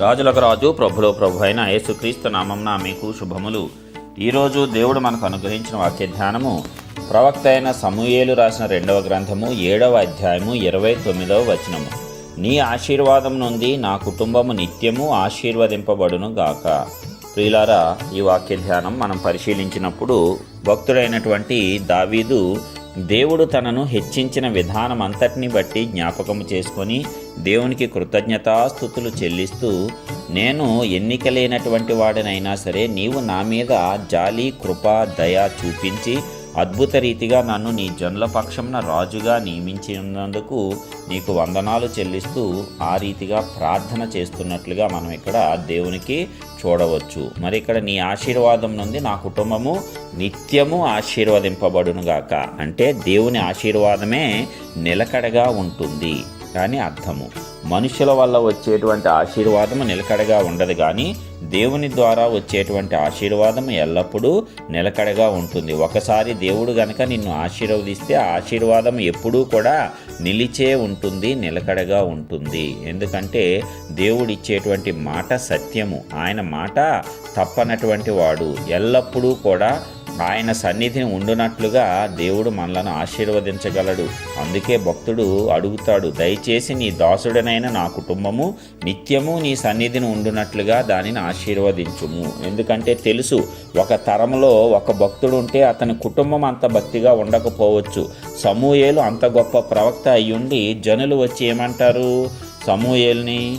రాజులకు రాజు ప్రభులో ప్రభు అయిన యేసుక్రీస్తు నామంన మీకు శుభములు. ఈరోజు దేవుడు మనకు అనుగ్రహించిన వాక్య ధ్యానము ప్రవక్త అయిన సమూయేలు రాసిన రెండవ గ్రంథము ఏడవ అధ్యాయము ఇరవై తొమ్మిదవ వచనము. నీ ఆశీర్వాదం నుండి నా కుటుంబము నిత్యము ఆశీర్వదింపబడును గాక. ప్రియులారా ఈ వాక్య ధ్యానం మనం పరిశీలించినప్పుడు భక్తుడైనటువంటి దావీదు దేవుడు తనను హెచ్చించిన విధానం అంతటిని బట్టి జ్ఞాపకము చేసుకొని దేవునికి కృతజ్ఞతాస్థుతులు చెల్లిస్తూ నేను ఎన్నికలేనటువంటి వాడినైనా సరే నీవు నా మీద జాలి కృప దయ చూపించి అద్భుత రీతిగా నన్ను నీ జనుల పక్షంన రాజుగా నియమించినందుకు నీకు వందనాలు చెల్లిస్తూ ఆ రీతిగా ప్రార్థన చేస్తున్నట్లుగా మనం ఇక్కడ దేవునికి చూడవచ్చు. మరి ఇక్కడ నీ ఆశీర్వాదం నుండి నా కుటుంబము నిత్యము ఆశీర్వదింపబడునుగాక. అంటే దేవుని ఆశీర్వాదమే నిలకడగా ఉంటుంది. కానీ అర్థము. మనుషుల వల్ల వచ్చేటువంటి ఆశీర్వాదము నిలకడగా ఉండదు కానీ దేవుని ద్వారా వచ్చేటువంటి ఆశీర్వాదం ఎల్లప్పుడూ నిలకడగా ఉంటుంది. ఒకసారి దేవుడు గనక నిన్ను ఆశీర్వదిస్తే ఆశీర్వాదం ఎప్పుడూ కూడా నిలిచే ఉంటుంది నిలకడగా ఉంటుంది. ఎందుకంటే దేవుడు ఇచ్చేటువంటి మాట సత్యము. ఆయన మాట తప్పనటువంటి వాడు. ఎల్లప్పుడూ కూడా ఆయన సన్నిధిని ఉండునట్లుగా దేవుడు మనలను ఆశీర్వదించగలడు. అందుకే భక్తుడు అడుగుతాడు దయచేసి నీ దాసుడనైన నా కుటుంబము నిత్యము నీ సన్నిధిని ఉండునట్లుగా దానిని ఆశీర్వదించుము. ఎందుకంటే తెలుసు ఒక తరంలో ఒక భక్తుడు ఉంటే అతని కుటుంబం అంత భక్తిగా ఉండకపోవచ్చు. సమూహేలు అంత గొప్ప ప్రవక్త అయ్యుండి జనులు వచ్చి ఏమంటారు? సమూహేల్ని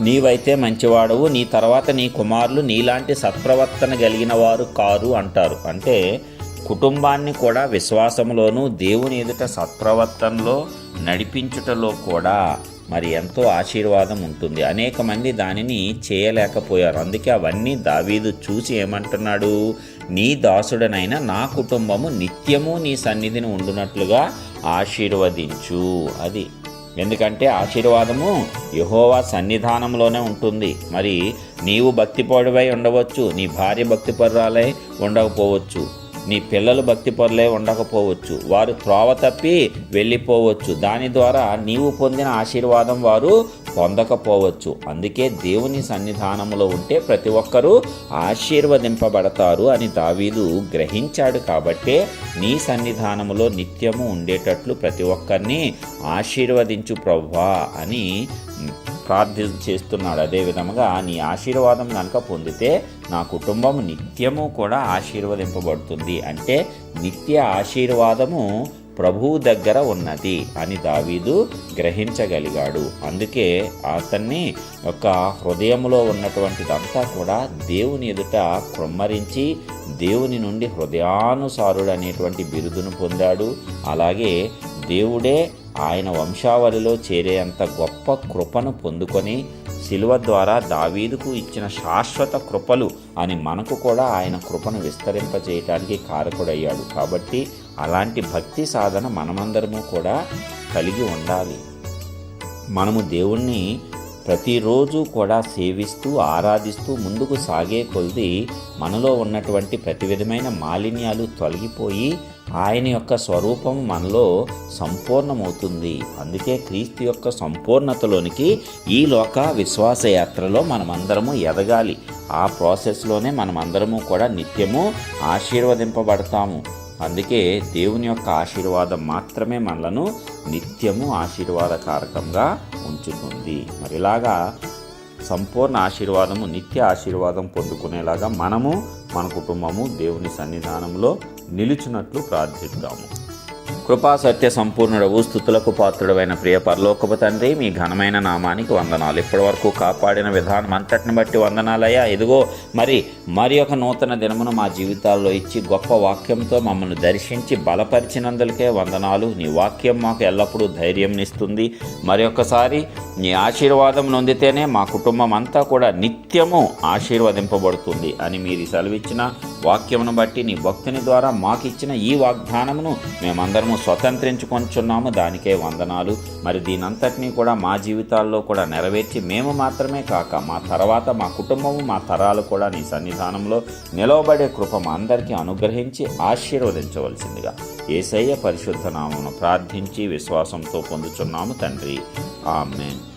నీవైతే మంచివాడవు నీ తర్వాత నీ కుమారులు నీలాంటి సత్ప్రవర్తన కలిగిన వారు కారు అంటారు. అంటే కుటుంబాన్ని కూడా విశ్వాసంలోనూ దేవుని ఎదుట సత్ప్రవర్తనలో నడిపించుటలో కూడా మరి ఎంతో ఆశీర్వాదం ఉంటుంది. అనేక మంది దానిని చేయలేకపోయారు. అందుకే అవన్నీ దావీదు చూసి ఏమంటున్నాడు? నీ దాసుడనైన నా కుటుంబము నిత్యము నీ సన్నిధిని ఉండునట్లుగా ఆశీర్వదించు అది. ఎందుకంటే ఆశీర్వాదము యహోవా సన్నిధానంలోనే ఉంటుంది. మరి నీవు భక్తిపరుడవై ఉండవచ్చు నీ భార్య భక్తిపరురాలై ఉండకపోవచ్చు నీ పిల్లలు భక్తిపరులే ఉండకపోవచ్చు వారు త్రోవ తప్పి వెళ్ళిపోవచ్చు. దాని ద్వారా నీవు పొందిన ఆశీర్వాదం వారు పొందకపోవచ్చు. అందుకే దేవుని సన్నిధానంలో ఉంటే ప్రతి ఒక్కరూ ఆశీర్వదింపబడతారు అని దావీదు గ్రహించాడు కాబట్టే నీ సన్నిధానములో నిత్యము ఉండేటట్లు ప్రతి ఒక్కరిని ఆశీర్వదించు ప్రవ్వా అని ప్రార్థన చేస్తున్నాడు. అదే విధముగా నీ ఆశీర్వాదం కనుక పొందితే నా కుటుంబం నిత్యము కూడా ఆశీర్వదింపబడుతుంది. అంటే నిత్య ఆశీర్వాదము ప్రభువు దగ్గర ఉన్నది అని దావీదు గ్రహించగలిగాడు. అందుకే అతన్ని యొక్క హృదయంలో ఉన్నటువంటిదంతా కూడా దేవుని ఎదుట క్రొమ్మరించి దేవుని నుండి హృదయానుసారుడు అనేటువంటి బిరుదును పొందాడు. అలాగే దేవుడే ఆయన వంశావళిలో చేరేంత గొప్ప కృపను పొందుకొని శిలువ ద్వారా దావీదుకు ఇచ్చిన శాశ్వత కృపలు అని మనకు కూడా ఆయన కృపను విస్తరింపజేయటానికి కారకుడయ్యాడు. కాబట్టి అలాంటి భక్తి సాధన మనమందరము కూడా కలిగి ఉండాలి. మనము దేవుణ్ణి ప్రతిరోజు కూడా సేవిస్తూ ఆరాధిస్తూ ముందుకు సాగే కొలది మనలో ఉన్నటువంటి ప్రతి విధమైన మాలిన్యాలు తొలగిపోయి ఆయన యొక్క స్వరూపం మనలో సంపూర్ణమవుతుంది. అందుకే క్రీస్తు యొక్క సంపూర్ణతలోనికి ఈ లోక విశ్వాసయాత్రలో మనమందరము ఎదగాలి. ఆ ప్రాసెస్లోనే మనమందరము కూడా నిత్యము ఆశీర్వదింపబడతాము. అందుకే దేవుని యొక్క ఆశీర్వాదం మాత్రమే మనలను నిత్యము ఆశీర్వాదకారకంగా ఉంచుతుంది. మరిలాగా సంపూర్ణ ఆశీర్వాదము నిత్య ఆశీర్వాదం పొందుకునేలాగా మనము మన కుటుంబము దేవుని సన్నిధానంలో నిలిచినట్లు ప్రార్థిద్దాము. కృపా సత్య సంపూర్ణుడవు స్థుతులకు పాత్రుడైన ప్రియ పరలోకపు తండ్రి మీ ఘనమైన నామానికి వందనాలు. ఇప్పటివరకు కాపాడిన విధానం అంతటిని బట్టి వందనాలయ్యా. ఇదిగో మరి మరి ఒక నూతన దినమును మా జీవితాల్లో ఇచ్చి గొప్ప వాక్యంతో మమ్మల్ని దర్శించి బలపరిచినందులకే వందనాలు. నీ వాక్యం మాకు ఎల్లప్పుడూ ధైర్యం ఇస్తుంది. మరి ఒక్కసారి నీ ఆశీర్వాదం నొందితేనే మా కుటుంబం అంతా కూడా నిత్యము ఆశీర్వదింపబడుతుంది అని మీరు సెలవిచ్చిన వాక్యమును బట్టి నీ భక్తుని ద్వారా మాకిచ్చిన ఈ వాగ్దానమును మేమందరము స్వతంత్రించుకొంచున్నాము. దానికే వందనాలు. మరి దీనంతటినీ కూడా మా జీవితాల్లో కూడా నెరవేర్చి మేము మాత్రమే కాక మా తర్వాత మా కుటుంబము మా తరాలు కూడా నీ సన్నిధానంలో నిలవబడే కృప మా అందరికీ అనుగ్రహించి ఆశీర్వదించవలసిందిగా ఏసయ్య పరిశుద్ధ నామమును ప్రార్థించి విశ్వాసంతో పొందుచున్నాము తండ్రి. ఆమెన్.